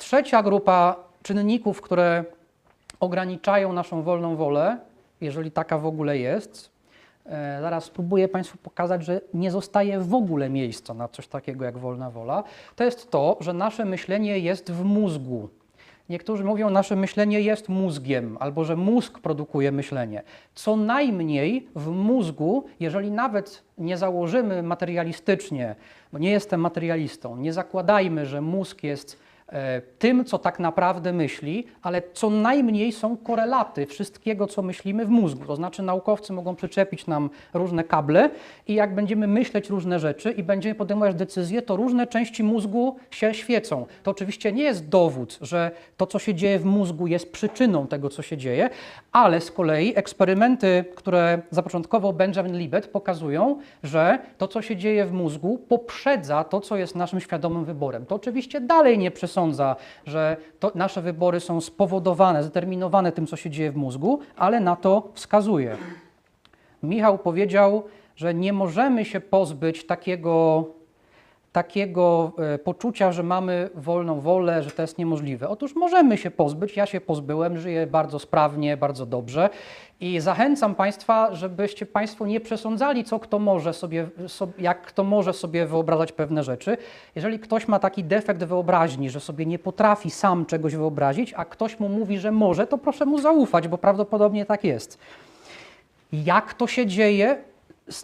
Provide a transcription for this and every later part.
Trzecia grupa czynników, które ograniczają naszą wolną wolę, jeżeli taka w ogóle jest. E, Zaraz spróbuję Państwu pokazać, że nie zostaje w ogóle miejsca na coś takiego jak wolna wola. To jest to, że nasze myślenie jest w mózgu. Niektórzy mówią, nasze myślenie jest mózgiem, albo że mózg produkuje myślenie. Co najmniej w mózgu, jeżeli nawet nie założymy materialistycznie, bo nie jestem materialistą, nie zakładajmy, że mózg jest tym, co tak naprawdę myśli, ale co najmniej są korelaty wszystkiego, co myślimy w mózgu. To znaczy naukowcy mogą przyczepić nam różne kable i jak będziemy myśleć różne rzeczy i będziemy podejmować decyzje, to różne części mózgu się świecą. To oczywiście nie jest dowód, że to, co się dzieje w mózgu jest przyczyną tego, co się dzieje, ale z kolei eksperymenty, które zapoczątkował Benjamin Libet, pokazują, że to, co się dzieje w mózgu, poprzedza to, co jest naszym świadomym wyborem. To oczywiście dalej nie przesądza, że to nasze wybory są spowodowane, zdeterminowane tym, co się dzieje w mózgu, ale na to wskazuje. Michał powiedział, że nie możemy się pozbyć takiego, takiego e, poczucia, że mamy wolną wolę, że to jest niemożliwe. Otóż możemy się pozbyć, ja się pozbyłem, żyję bardzo sprawnie, bardzo dobrze i zachęcam Państwa, żebyście Państwo nie przesądzali, co kto może sobie, sob- jak kto może sobie wyobrażać pewne rzeczy. Jeżeli ktoś ma taki defekt wyobraźni, że sobie nie potrafi sam czegoś wyobrazić, a ktoś mu mówi, że może, to proszę mu zaufać, bo prawdopodobnie tak jest. Jak to się dzieje?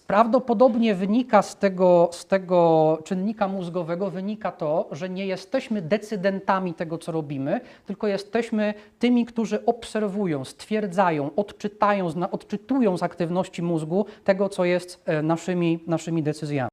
Prawdopodobnie wynika z tego, z tego czynnika mózgowego, wynika to, że nie jesteśmy decydentami tego, co robimy, tylko jesteśmy tymi, którzy obserwują, stwierdzają, odczytają, odczytują z aktywności mózgu tego, co jest e, naszymi, naszymi decyzjami.